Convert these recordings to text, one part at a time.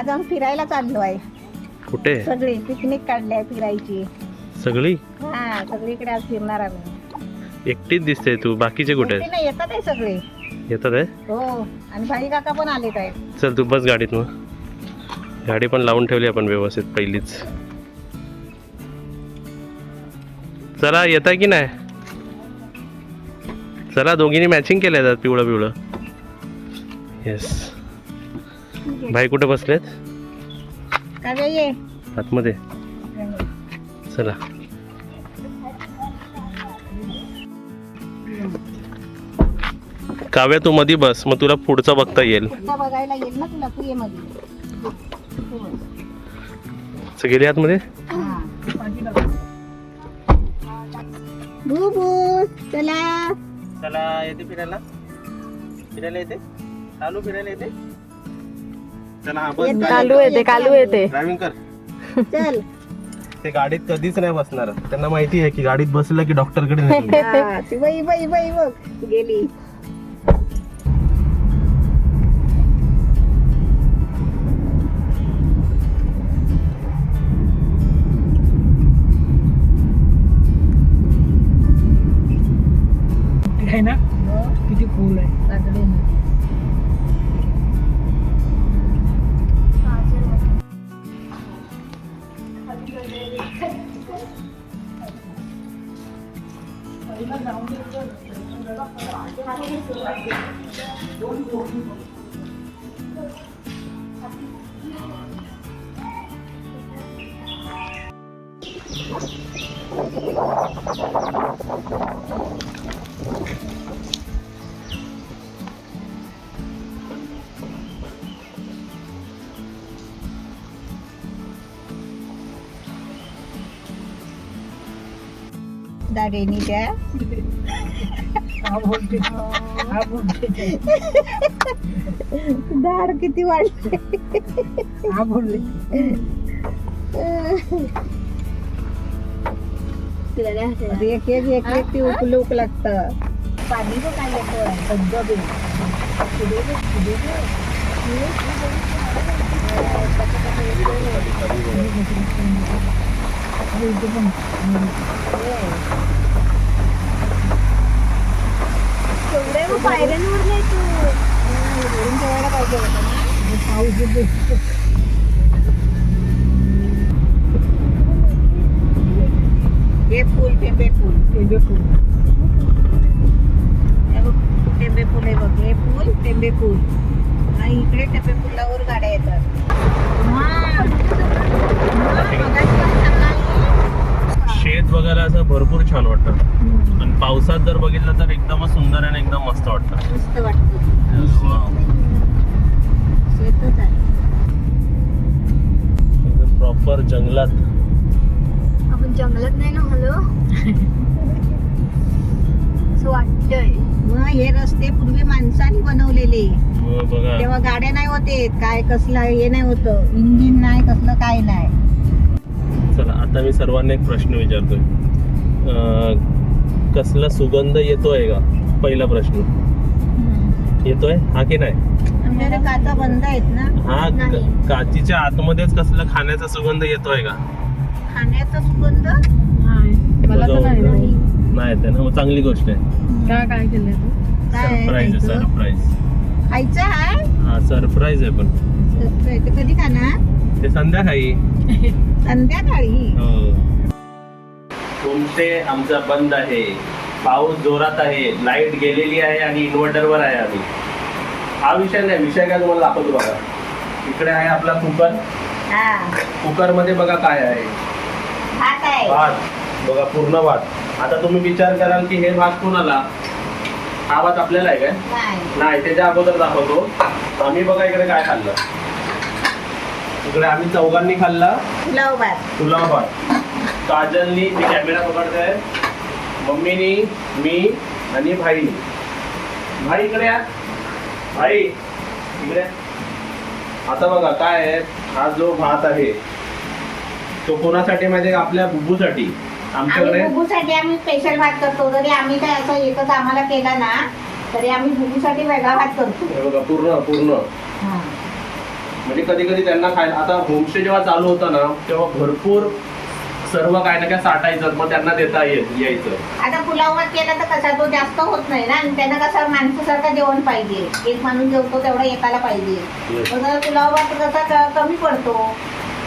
आज आम्ही फिरायला चाललो आहे. कुठे? सगळी पिकनिक काढली आहे फिरायची. सगळी? हा सगळीकडे आज फिरणार आम्ही. एकटीच दिसते तू बाकीचे कुठे नाही येतात आहे सगळे. येतात आहे? हो आणि भाई काका पण आले काय चल तू बस गाडीत मग. गाडी पण लावून ठेवली आपण व्यवस्थित पहिलीच. चला येत आहे की नाही? चला दोघींनी मॅचिंग केलं आहे पिवळं पिवळं येस भाई कुठे बसलेत? काव्या ये आतमध्ये. चला. काव्या तू मधी बस मग तुला पुढचं बघता येईल. पुढचा बघायला येईल ना तुला तू ये मध्ये तू बस. च गेली आतमध्ये. बुबू चला. चला येते फिरायला. फिरायला येते? चालू फिरायला येते? चला हा येते. कालू येते कालू येते ड्रायव्हिंग कर. चल. ते गाडीत कधीच नाही बसणार. त्यांना माहिती आहे की गाडीत बसलं की डॉक्टरकडे. हा, बाई बाई बाई बघ. गेली. हा बोलते दाड किती वाढले. एक एक एक एक ती उकलूक लागतं. पाणी बघ. केवढे मग पायऱ्यांवर नाही तू. पाऊस हे फुल टेंबे फुल. टेबे फुल. हे बघ टेंबे फुल आहे बघ हे फुल टेंबे फुल. आणि इकडे टेंबे फुलावर गाड्या येतात. शेत बघायला असं भरपूर छान वाटतं. आणि पावसात जर बघितलं तर एकदमच सुंदर आणि एकदम मस्त वाटतं. मस्त वाटतं. Wow. शेतच आहे. प्रॉपर जंगलात जंगलात नाही ना हलो? असं वाटतंय. मग हे रस्ते पूर्वी माणसाने बनवलेले. बघा. तेव्हा गाड्या नाही होते. काय कसलं हे नाही होतं. इंजिन नाही कसलं काय नाही. चला आता मी सर्वांना एक प्रश्न विचारतोय. अं, कसला सुगंध येतोय का? पहिला प्रश्न. येतोय? हा की नाही? आमच्याकडे काचा बंद आहेत ना? हा नाही. काचीच्या आतमध्येच कसला खाण्याचा सुगंध येतोय का? खाण्याचा सुगंध? मला तर नाही ना. नाही. येते ना मग चांगली गोष्ट आहे. काय काय केलंय तू? काय आहे सरप्राईज आहे खायचं? सरप्राईज खायचं आहे? हा सरप्राईज आहे पण. ते कधी खाणार? ते संध्याकाळी. संध्याकाळी? हो. तुमचे आमचा बंद आहे. पाऊस जोरात आहे. लाइट गेलेली आहे आणि इन्व्हर्टरवर आहे आम्ही. हा विषय नाही. विषय काय तुम्हाला दाखवतो बघा. इकडे आहे आपला कुकर. हा. कुकरमध्ये बघा काय आहे. भात आहे. भात. बघा पूर्ण भात. आता तुम्ही विचार कराल की हे भात कोणाला? हा भात आपल्याला आहे काय? नाही. नाही त्याच्या अगोदर दाखवतो. आम्ही बघा इकडे काय खाल्लं. इकडे आम्ही चौघांनी खाल्ला पुलाव भात. पुलाव भात. काजलनी मी कॅमेरा पकडतोय. मम्मीनी मी आणि भाईनी भाई इकडे या. भाई इकडे आता बघा काय आहे? हा जो भात आहे तो कोणासाठी माहिती आपल्या बुबूसाठी. आम्ही आमच्याकडे बुबूसाठी आम्ही स्पेशल भात करतो. जरी आम्ही काय असं एकच आम्हाला केला ना तरी आम्ही बुबूसाठी वेगळा भात करतो. हे बघा पूर्ण पूर्ण. हा. म्हणजे कधी कधी त्यांना खायला आता होमस्टे जेव्हा चालू होतं ना तेव्हा भरपूर सर्व काय ना काय साठायचं मग त्यांना देता येत यायचं. आता पुलाव भात केला तर कसा तो जास्त होत नाही ना. आणि त्यांना कसं माणसासारखं जेवण पाहिजे. एक माणूस जेवतो तेवढा एकाला पाहिजे. पुलाव भात कसा क- कमी पडतो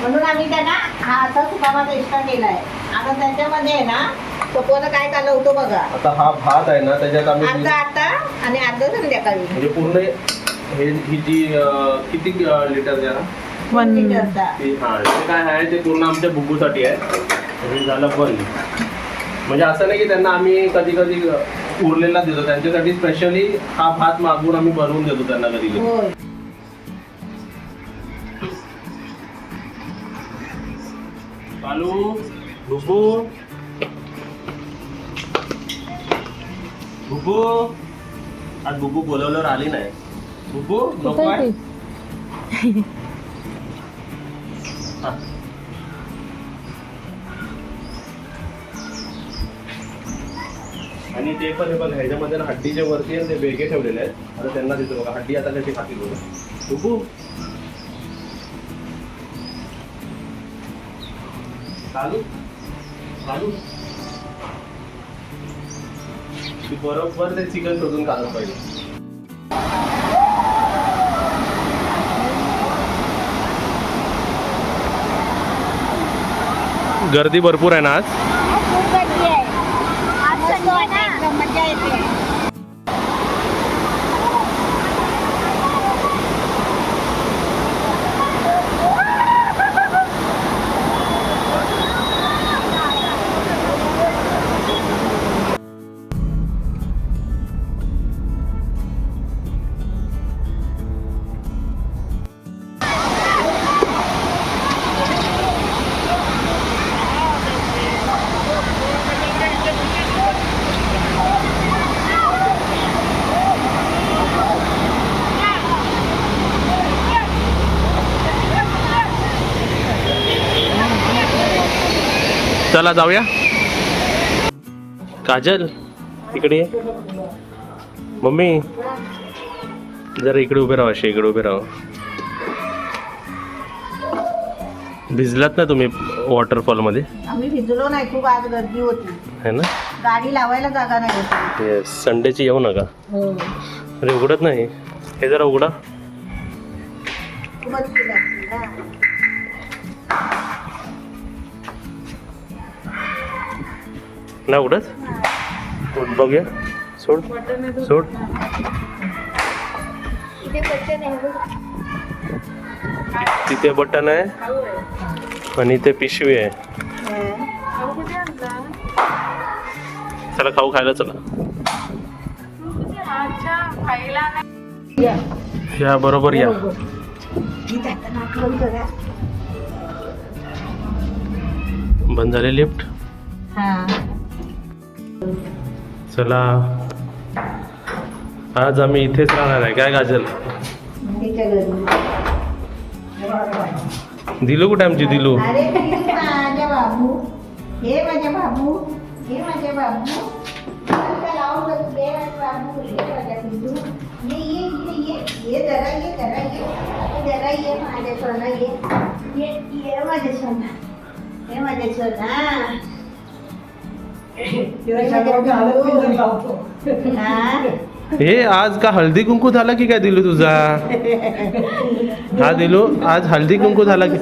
म्हणून आम्ही त्यांना हा असा सुका भात एक्स्ट्रा केलाय आता त्याच्यामध्ये आहे ना सपोज काय चालवतो बघा. आता हा भात आहे ना त्याच्यात आम्ही अर्धा आता आणि अर्धा संध्याकाळी. म्हणजे पूर्ण हे ही जी अं, किती लिटर द्या वन. ते हा ते काय आहे ते पूर्ण आमच्या बुबूसाठी आहे. हे झालं बंद. म्हणजे असं नाही की त्यांना आम्ही कधी कधी उरलेला देतो. त्यांच्यासाठी स्पेशली हा भात मागून आम्ही बनवून देतो त्यांना कधी कधी होय. चालू बुबू बुबू आज बुबू बोलवल्यावर आली नाही. बुबू नको आहे? हा. आणि ते पण हे बघ ह्याच्यामध्ये ना हड्डीच्या वरती आहे ना ते वेगळे ठेवलेले आहेत. आता त्यांना देतो बघा हड्डी आता कशी खातील बघा. चालू चालू ती बरोबर ते चिकन शोधून काढलं पाहिजे. गर्दी भरपूर आहे ना आज? खूप गर्दी आहे. आज शनिवार मजा येते. चला जाऊया. काजल इकडे. मम्मी जरा इकडे उभे राहा अशी इकडे उभे राहा. भिजलात ना तुम्ही वॉटरफॉलमध्ये? आम्ही भिजलो नाही खूप आज गर्दी होती. है ना? गाडी लावायला जागा नाही होती. येस संडेची येऊ नका. हो. अरे उघडत नाही. हे जरा उघडा. ना. सोड बघूया सोड सोड. तिथे बटन आहे आणि इथे पिशवी आहे? चला खाऊ खायला चला. या. बरोबर या. बंद झाले लिफ्ट हा. चला. आज आम्ही इथेच राहणार आहे. काय गाजल. दिलू कुठे आमची दिलू? हे बाबू. हे बाबू. माझ्या सोना. हे माझ्या सोना. हे? आज का हळदी कुंकू झाला की काय दिलू तुझा? हा दिलू? आज हळदी कुंकू झाला की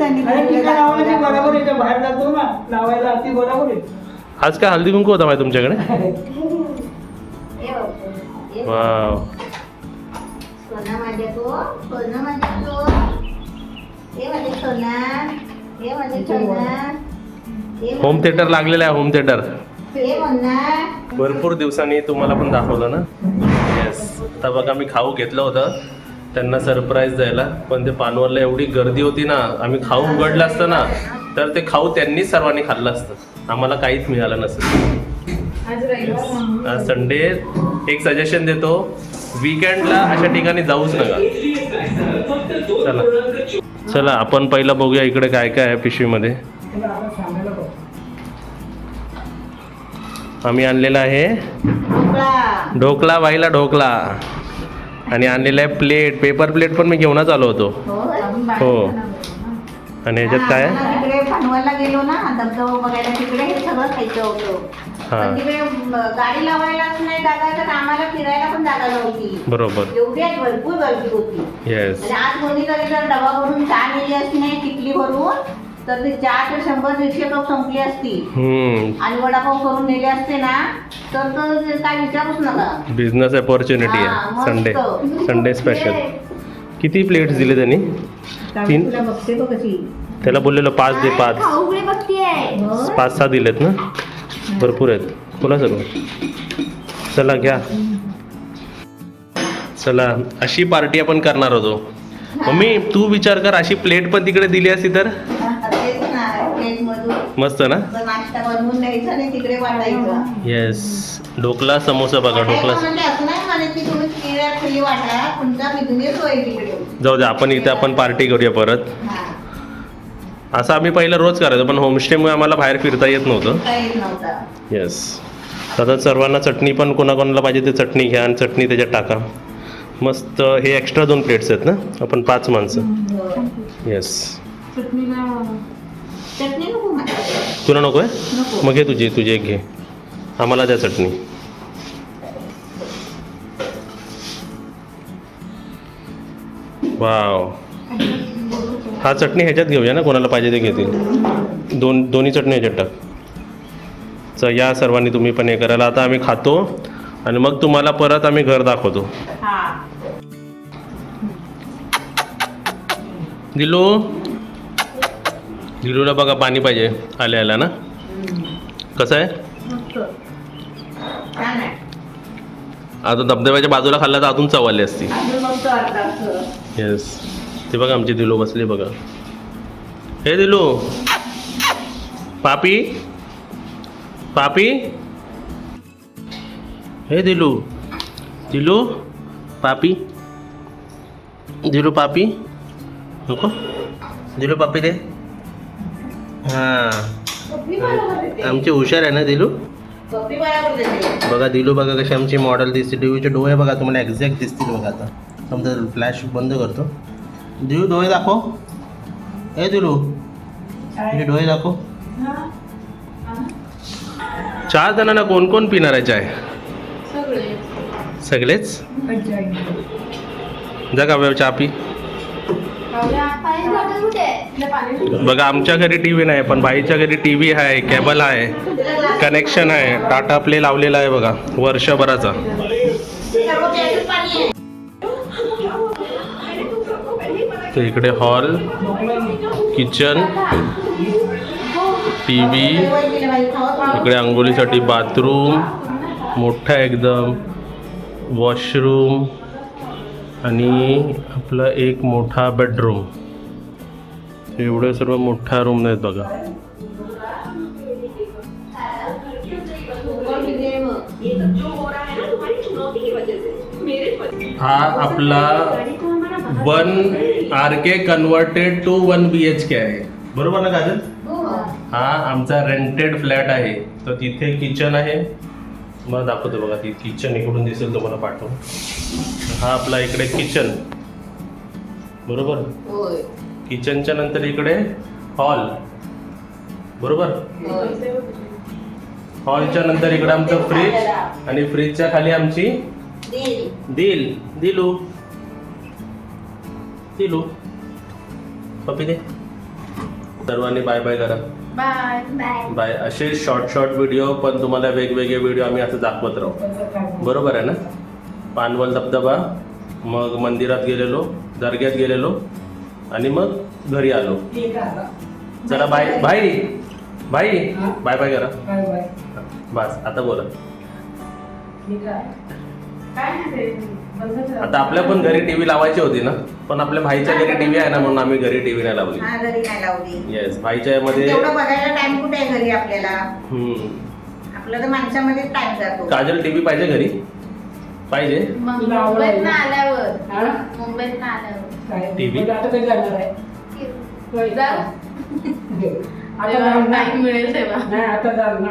आज काय हळदी कुंकू होता माहिती तुमच्याकडे? वाव. सोना माझ्या तो सोना माझ्या तो. माझे सोना माझे सोना. माझे- होम थिएटर लागलेलं आहे होम थिएटर. भरपूर दिवसांनी तुम्हाला पण दाखवलं ना? येस आता बघा मी खाऊ घेतलं होतं. त्यांना सरप्राईज द्यायला. पण ते पानवरला एवढी गर्दी होती ना आम्ही खाऊ उघडलं असतं ना तर ते खाऊ त्यांनीच सर्वांनी खाल्लं असतं. आम्हाला काहीच मिळालं. आज संडे एक सजेशन देतो. वीकेंडला अशा ठिकाणी जाऊच नका. चला. चला आपण पहिलं बघूया इकडे काय काय आहे पिशवीमध्ये. आम्ही आणलेला आहे ढोकला बाईला ढोकला आणि आणलेलं आहे प्लेट. पेपर प्लेट पण मी घेऊनच आलो होतो. हो हो. आणि ह्याच्यात काय? गेलो ना बघायला तिकडे सगळं खायचं होतं. गाडी लावायलाच नाही जागा तर आम्हाला फिरायला पण जागा नव्हती. बरोबर. एवढी आज भरपूर गर्दी होती. येस आज कोणीतरी जर डबा भरून चहा नेली असती नाही किटली भरून तर ते चहा तर शंभर दीडशे कप संपली असती हम्म. आणि वडापाव करून नेले असते ना तर तर ते काय विचारूच नका. बिझनेस अपॉर्च्युनिटी हा, आहे मस्त. संडे संडे स्पेशल किती प्लेट्स दिले त्यांनी? तीन? तुला बघते बघ कशी? त्याला बोललेलं पाच दे पाच. खाऊकडे बघतीये. पाच सहा दिलेत ना? भरपूर आहेत. बोला सगळं. चला घ्या. चला अशी पार्टी आपण करणार होतो. मम्मी तू विचार कर अशी प्लेट पण तिकडे दिली असती तर? मस्त ना? नाश्ता बनवून द्यायचा आणि तिकडे वाटायचं. येस ढोकला समोसा बघा ढोकला. म्हणजे जाऊ दे आपण इथे आपण पार्टी करूया परत. हा. असं आम्ही पहिलं रोज करायचो पण होमस्टेमुळे आम्हाला बाहेर फिरता येत नव्हतं. येस आता सर्वांना चटणी पण कोणाकोणाला पाहिजे ते चटणी घ्या आणि चटणी त्याच्यात टाका. मस्त हे एक्स्ट्रा दोन प्लेट्स आहेत ना? आपण पाच माणसं. हो. येस चटणी नको मला. तुला नको आहे? मग घे तुझी तुझी एक घे. आम्हाला द्या चटणी. वाव. हा चटणी ह्याच्यात घेऊया ना कोणाला पाहिजे ते घेतील. दोन दोन्ही चटणी ह्याच्यात टाक. च या सर्वांनी तुम्ही पण हे करायला आता आम्ही खातो आणि मग तुम्हाला परत आम्ही घर दाखवतो. दिलू? दिलूला बघा पाणी पाहिजे आल्या आल्या ना? कसं आहे? आता धबधब्याच्या बाजूला खाल्ला तर अजून चवाली असती. येस ते बघा आमची दिलो बसली बघा. हे दिलू. पापी? पापी? हे दिलू. दिलू? पापी? दिलू पापी? नको. दिलू पापी दे. हां. आमची हुशार आहे ना दिलू. बघा दिलू बघा कशी आमची मॉडेल दिसते. दिलूचे डोळे बघा तुम्हाला एक्झॅक्ट दिसतील बघा आता. समजा फ्लॅश बंद करतो. दिलू डोळे दाखव. हे दिलू डोळे दाखव. चार जणांना कोण कोण पिणार आहे चाय? सगळेच? जा का चहा पी. बघा आमच्या घरी टी व्ही नाही पण भाईच्या घरी टी व्ही आहे केबल आहे कनेक्शन आहे टाटा प्ले लावलेला आहे बघा वर्षभराचा. इकडे हॉल किचन टी व्ही. इकडे आंघोळीसाठी बाथरूम मोठा एकदम वॉशरूम आणि आपला एक मोठा बेडरूम एवढे सर्व मोठा रूम आहेत बघा. हा आपला one R K converted to one B H K आहे. बरोबर ना काजल. हा आमचा रेंटेड फ्लॅट आहे. तर तिथे किचन आहे. मला दाखवतो बघा ती किचन इकडून दिसेल तुम्हाला पाठव हा आपला इकडे किचन बरोबर. किचनच्या नंतर इकडे हॉल बरोबर. हॉलच्या नंतर इकडे आमचं फ्रीज आणि फ्रीजच्या खाली आमची दिल. दिल दिलू. दिलू. पपी दे. सर्वांनी बाय बाय करा. बाय बाय बाय असे शॉर्ट शॉर्ट व्हिडिओ पण तुम्हाला वेगवेगळे व्हिडिओ आम्ही असं दाखवत राहू. बरोबर आहे ना? पानवल धबधबा मग मंदिरात गेलेलो दर्ग्यात गेलेलो आणि मग घरी आलो. चला bye bye bye bye bye करा. बाय बाय बस आता बोला. आता आपल्या पण घरी टीव्ही लावायची होती ना पण आपल्या भाईच्या घरी टीव्ही आहे ना म्हणून आम्ही घरी टीव्ही नाही लावली. हा घरी नाही लावली. येस भाईच्या मध्ये तेवढं बघायला टाइम कुठे आहे घरी आपल्याला? हम्म. आपलं तर माणसामध्येच टाइम जातो. काजल टीव्ही पाहिजे घरी? पाहिजे? मग मुंबईत आल्यावर. हा? मुंबईत आल्यावर. काय? TV? पण आता कधी जाणार आहे. जाऊ. आता जाणार टाइम मिळेल तेव्हा. नाही आता जाणार ना.